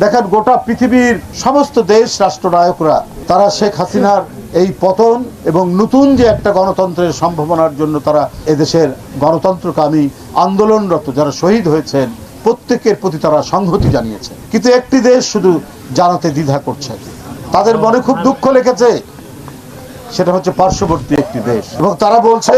দেখেন, গোটা পৃথিবীর সমস্ত দেশ রাষ্ট্রনায়করা, তারা শেখ হাসিনার এই পতন এবং নতুন যে একটা গণতন্ত্রের সম্ভাবনার জন্য তারা এদেশের গণতন্ত্রকামী আন্দোলনরত যারা শহীদ হয়েছেন, প্রত্যেকের প্রতি তারা সংহতি জানিয়েছে। কিন্তু একটি দেশ শুধু জানাতে দ্বিধা করছে। তাদের মনে খুব দুঃখ লেগেছে। সেটা হচ্ছে পার্শ্ববর্তী একটি দেশ। এবং তারা বলছে,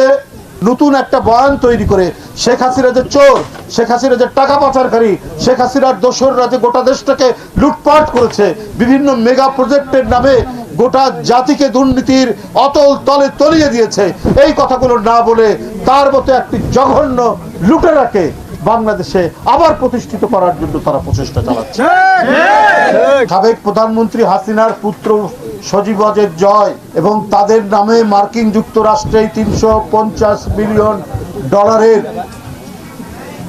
নতুন একটা বয়ান তৈরি করে শেখ হাসিনা যে চোর শেখ হাসিনা যে টাকা পাচারকারী, শেখ হাসিনার দোসররা যে গোটা দেশটাকে লুটপাট করেছে, বিভিন্ন মেগা প্রজেক্টের নামে গোটা জাতিকে দুর্নীতির অতল তলে তলিয়ে দিয়েছে। এই কথাগুলো না বলে তার মতো একটি জঘন্য লুটেরাকে বাংলাদেশে আবার প্রতিষ্ঠিত করার জন্য তারা প্রচেষ্টা চালাচ্ছে। সাবেক প্রধানমন্ত্রী হাসিনার পুত্র সজীব অজের জয় এবং তাদের নামে মার্কিন যুক্তরাষ্ট্রে তিনশো পঞ্চাশ মিলিয়ন ডলারের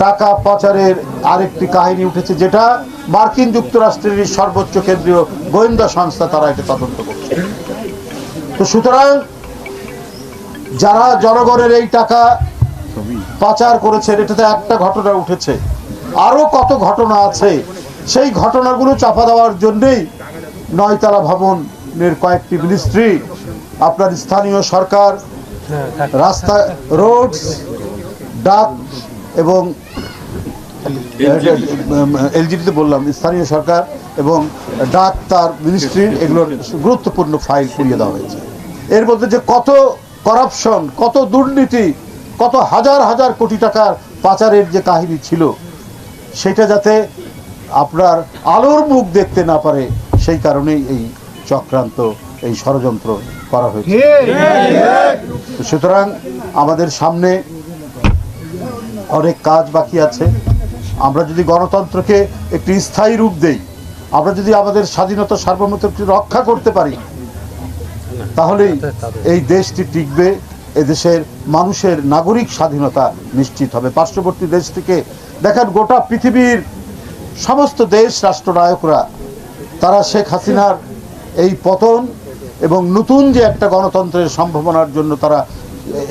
টাকা পাচারের আরেকটি কাহিনী উঠেছে, যেটা মার্কিন যুক্তরাষ্ট্রের সর্বোচ্চ কেন্দ্রীয় গোয়েন্দা সংস্থা তারা এটা তদন্ত করছে। তো সুতরাং যারা জনগণের এই টাকা পাচার করেছেন এটাতে একটা ঘটনা উঠেছে। আরও কত ঘটনা আছে, সেই ঘটনাগুলো চাপা দেওয়ার জন্যেই নয়তলা ভবনের কয়েকটি মিনিস্ট্রি, আপনার স্থানীয় সরকার, রাস্তা, রোডস, ডাক এবং এলজিডিতে বললাম, স্থানীয় সরকার এবং ডাক, তার মিনিস্ট্রির এগুলোর গুরুত্বপূর্ণ ফাইল পুড়িয়ে দেওয়া হয়েছে। এর মধ্যে যে কত করাপশন কত দুর্নীতি, কত হাজার হাজার কোটি টাকার পাচারের যে কাহিনী ছিল, সেটা যাতে আপনার আলোর মুখ দেখতে না পারে, সেই কারণেই এই চক্রান্ত, এই ষড়যন্ত্র করা হয়েছে। সুতরাং আমাদের সামনে অনেক কাজ বাকি আছে। আমরা যদি গণতন্ত্রকে একটি স্থায়ী রূপ দেই, আমরা যদি আমাদের স্বাধীনতা, সার্বভৌমত্বকে রক্ষা করতে পারি, তাহলেই এই দেশটি টিকবে এদেশের মানুষের নাগরিক স্বাধীনতা নিশ্চিত হবে। পার্শ্ববর্তী দেশ থেকে দেখেন, গোটা পৃথিবীর সমস্ত দেশ রাষ্ট্রনায়করা, তারা শেখ হাসিনার এই পতন এবং নতুন যে একটা গণতন্ত্রের সম্ভাবনার জন্য তারা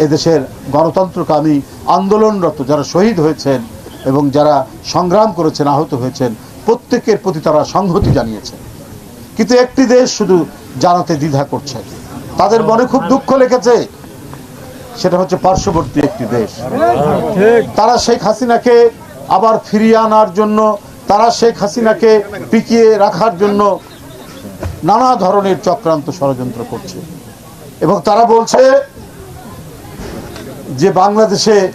এদেশের গণতন্ত্রকামী আন্দোলনরত যারা শহীদ হয়েছেন এবং যারা সংগ্রাম করেছেন, আহত হয়েছেন, প্রত্যেকের প্রতি তারা সংহতি জানিয়েছে। কিন্তু একটি দেশ শুধু জানাতে দ্বিধা করছে। তাদের মনে খুব দুঃখ লেগেছে। সেটা হচ্ছে পার্শ্ববর্তী একটি দেশ। তারা শেখ হাসিনাকে আবার ফিরিয়ে আনার জন্য, তারা শেখ হাসিনাকে টিকিয়ে রাখার জন্য নানা ধরনের চক্রান্ত ষড়যন্ত্র করছে। এবং তারা বলছে যে বাংলাদেশে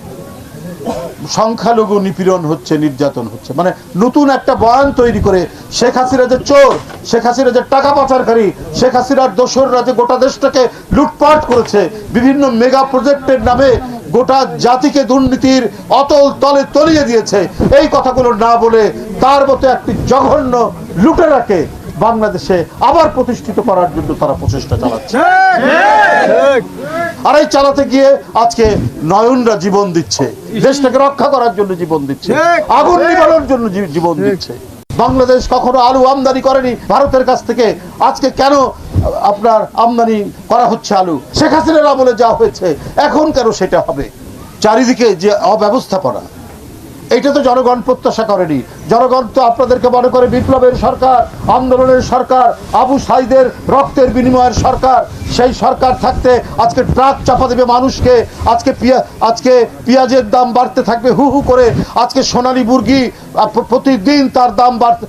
সংখ্যালঘু নিপীড়ন হচ্ছে নির্যাতন হচ্ছে। মানে নতুন একটা বয়ান তৈরি করে শেখ হাসিনা যে চোর শেখ হাসিনা যে টাকা পাচারকারী শেখ হাসিনার দোসররা যে গোটা দেশটাকে লুটপাট করেছে বিভিন্ন মেগা প্রজেক্টের নামে গোটা জাতিকে দুর্নীতির অতল তলে তলিয়ে দিয়েছে এই কথাগুলো না বলে তার মতো একটি জঘন্য লুটেরাকে বাংলাদেশে আবার প্রতিষ্ঠিত করার জন্য তারা প্রচেষ্টা চালাচ্ছে। আর এই চালাতে গিয়ে আজকে নয়নরা জীবন দিচ্ছে। দেশটাকে রক্ষা করার জন্য জীবন দিচ্ছে। আগুন নিবারণের জন্য জীবন দিচ্ছে। বাংলাদেশ কখনো আলু আমদানি করেনি ভারতের কাছ থেকে। আজকে কেন আপনার আমদানি করা হচ্ছে আলু? শেখ হাসিনার আমলে যা হয়েছে এখন কেন সেটা হবে? চারিদিকে যে অব্যবস্থাপনা এটা তো জনগণ প্রত্যাশা করেনি। জনগণ তো আপনাদেরকে মনে করে বিপ্লবের সরকার, আন্দোলনের সরকার, আবু সাইদের রক্তের বিনিময়ের সরকার, সেই সরকার থাকতে আজকে ট্রাক চাপা দেবে মানুষকে, আজকে পিয়া, আজকে পেঁয়াজের দাম বাড়তে থাকবে, হু হু করে। আজকে সোনালী মুরগি প্রতিদিন তার দাম বাড়তে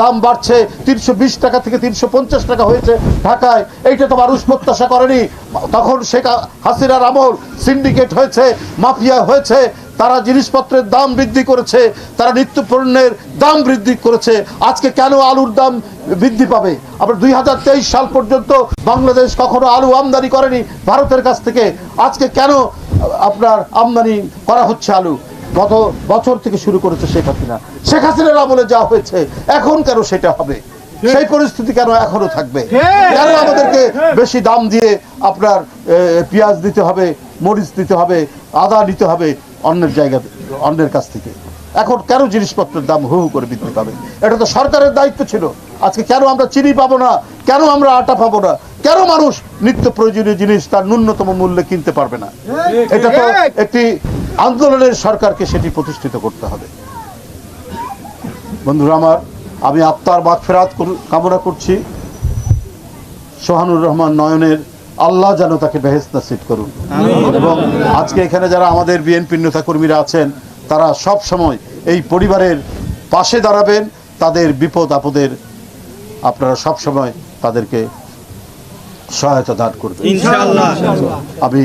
দাম বাড়ছে, তিনশো বিশ টাকা থেকে তিনশো পঞ্চাশ টাকা হয়েছে ঢাকায়। এইটা তো মানুষ প্রত্যাশা করেনি। তখন শেখ হাসিনার আমল সিন্ডিকেট হয়েছে, মাফিয়া হয়েছে তারা জিনিসপত্রের দাম বৃদ্ধি করেছে তারা নিত্য পণ্যের দাম বৃদ্ধি করেছে। আজকে কেন আলুর দাম বৃদ্ধি পাবে? আবার দুই হাজার তেইশ সাল পর্যন্ত বাংলাদেশ কখনো আলু আমদানি করেনি ভারতের কাছ থেকে। আজকে কেন আপনার আমদানি করা হচ্ছে আলু? গত বছর থেকে শুরু করেছে শেখ হাসিনা। শেখ হাসিনার আমলে যা হয়েছে এখন কেন সেটা হবে? সেই পরিস্থিতি কেন এখনও থাকবে? কেন আমাদেরকে বেশি দাম দিয়ে আপনার পেঁয়াজ দিতে হবে মরিচ দিতে হবে আদা নিতে হবে? অন্যের জায়গা, অন্যের কাছ থেকে। এখন কেন জিনিসপত্রের দাম হু করে বৃদ্ধি পাবে? এটা তো সরকারের দায়িত্ব ছিল। আজকে কেন আমরা চিনি পাবো না? কেন আমরা আটা পাবো না? কেন মানুষ নিত্য প্রয়োজনীয় জিনিস তার ন্যূনতম মূল্যে কিনতে পারবে না? এটা তো একটি আন্দোলনের সরকারকে সেটি প্রতিষ্ঠিত করতে হবে। বন্ধুরা আমার, আমি আত্মার মাগফেরাত করু- কামনা করছি। সোহানুর রহমান নয়নের আল্লাহ যেন তাকে বেহেস নাসিব করুন এবং আজকে এখানে যারা আমাদের বিএনপি নেতা কর্মীরা আছেন তারা সব সময় এই পরিবারের পাশে দাঁড়াবেন তাদের বিপদ আপদের আপনারা সব সময় তাদেরকে সহায়তা দান করবেন। আমি